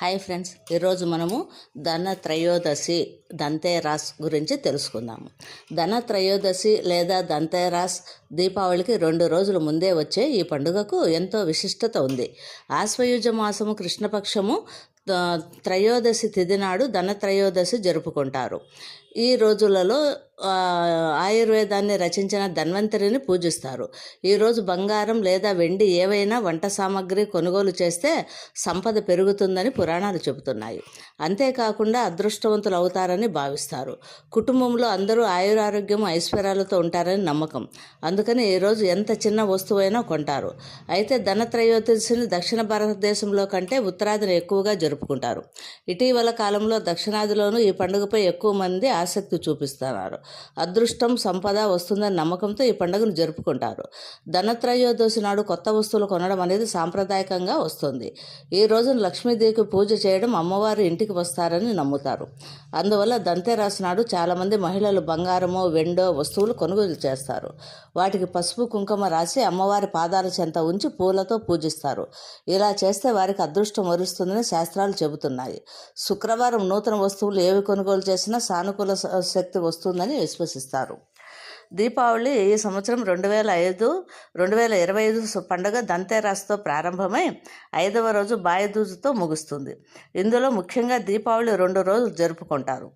Hi friends ఈరోజు మనము ధన త్రయోదశి దంతేరాస్ గురించి తెలుసుకుందాము. ధన త్రయోదశి లేదా దంతేరాస్ దీపావళికి రెండు రోజుల ముందే వచ్చే ఈ పండుగకు ఎంతో విశిష్టత ఉంది. ఆశ్వయుజ మాసము కృష్ణపక్షము త్రయోదశి తిథి నాడు ధన త్రయోదశి జరుపుకుంటారు. ఈ రోజులలో ఆయుర్వేదాన్ని రచించిన ధన్వంతరిని పూజిస్తారు. ఈరోజు బంగారం లేదా వెండి ఏవైనా వంట సామాగ్రి కొనుగోలు చేస్తే సంపద పెరుగుతుందని పురాణాలు చెబుతున్నాయి. అంతేకాకుండా అదృష్టవంతులు అవుతారని భావిస్తారు. కుటుంబంలో అందరూ ఆయురారోగ్యం ఐశ్వర్యాలతో ఉంటారని నమ్మకం. అందుకని ఈరోజు ఎంత చిన్న వస్తువైనా కొంటారు. అయితే ధనత్రయోదశిని దక్షిణ భారతదేశంలో కంటే ఉత్తరాదిని ఎక్కువగా జరుపుకుంటారు. ఇటీవల కాలంలో దక్షిణాదిలోనూ ఈ పండుగపై ఎక్కువ మంది ఆసక్తి చూపిస్తున్నారు. అదృష్టం సంపద వస్తుందని నమ్మకంతో ఈ పండుగను జరుపుకుంటారు. ధనత్రయోదశి నాడు కొత్త వస్తువులు కొనడం అనేది సాంప్రదాయకంగా వస్తుంది. ఈ రోజున లక్ష్మీదేవికి పూజ చేయడం అమ్మవారు ఇంటికి వస్తారని నమ్ముతారు. అందువల్ల దంతేరాసు నాడు చాలామంది మహిళలు బంగారమో వెండో వస్తువులు కొనుగోలు చేస్తారు. వాటికి పసుపు కుంకుమ రాసి అమ్మవారి పాదాల చెంత ఉంచి పూలతో పూజిస్తారు. ఇలా చేస్తే వారికి అదృష్టం వరుస్తుందని శాస్త్రాలు చెబుతున్నాయి. శుక్రవారం నూతన వస్తువులు ఏవి కొనుగోలు చేసినా సానుకూల శక్తి వస్తుందని విశ్వసిస్తారు. దీపావళి ఈ సంవత్సరం రెండు వేల ఐదు రెండు వేల ఇరవై ఐదు పండుగ దంతేరాస్తో ప్రారంభమై ఐదవ రోజు బాయదూజుతో ముగుస్తుంది. ఇందులో ముఖ్యంగా దీపావళి రెండు రోజులు జరుపుకుంటారు.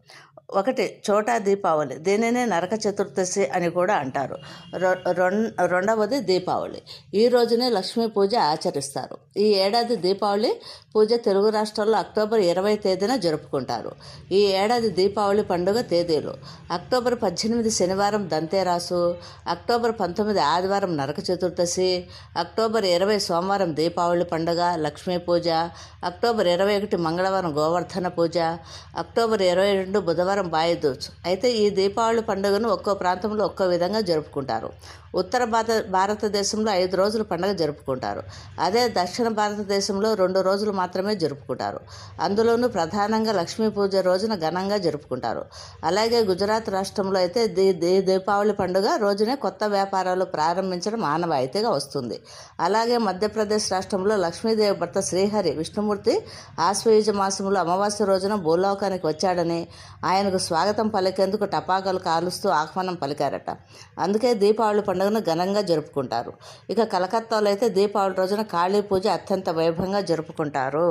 ఒకటి చోటా దీపావళి దీనినే నరక చతుర్దశి అని కూడా అంటారు. రొ- రెండవది దీపావళి. ఈ రోజునే లక్ష్మీ పూజ ఆచరిస్తారు. ఈ ఏడాది దీపావళి పూజ తెలుగు రాష్ట్రాల్లో అక్టోబర్ ఇరవై తేదీన జరుపుకుంటారు. ఈ ఏడాది దీపావళి పండుగ తేదీలు. అక్టోబర్ పద్దెనిమిది శనివారం దంతేరాసు అక్టోబర్ పంతొమ్మిది ఆదివారం నరక చతుర్దశి అక్టోబర్ ఇరవై సోమవారం దీపావళి పండుగ లక్ష్మీ పూజ అక్టోబర్ ఇరవై ఒకటి మంగళవారం గోవర్ధన పూజ అక్టోబర్ ఇరవై రెండు బుధవారం బాయిదూజ్ అయితే ఈ దీపావళి పండుగను ఒక్కో ప్రాంతంలో ఒక్కో విధంగా జరుపుకుంటారు. ఉత్తర భారత భారతదేశంలో ఐదు రోజులు పండుగ జరుపుకుంటారు. అదే దక్షిణ భారతదేశంలో రెండు రోజులు మాత్రమే జరుపుకుంటారు. అందులోనూ ప్రధానంగా లక్ష్మీ పూజ రోజున ఘనంగా జరుపుకుంటారు. అలాగే గుజరాత్ రాష్ట్రంలో అయితే దీ దీ దీపావళి పండుగ రోజునే కొత్త వ్యాపారాలు ప్రారంభించడం ఆనవాయితీగా వస్తుంది. అలాగే మధ్యప్రదేశ్ రాష్ట్రంలో లక్ష్మీదేవి భర్త శ్రీహరి విష్ణుమూర్తి ఆశ్వయుజ మాసంలో అమావాస్య రోజున భూలోకానికి వచ్చాడని ఆయన ఆయనకు స్వాగతం పలికేందుకు టపాకాలు కాలుస్తూ ఆహ్వానం పలికారట. అందుకే దీపావళి పండుగను ఘనంగా జరుపుకుంటారు. ఇక కలకత్తాలో అయితే దీపావళి రోజున కాళీ పూజ అత్యంత వైభవంగా జరుపుకుంటారు.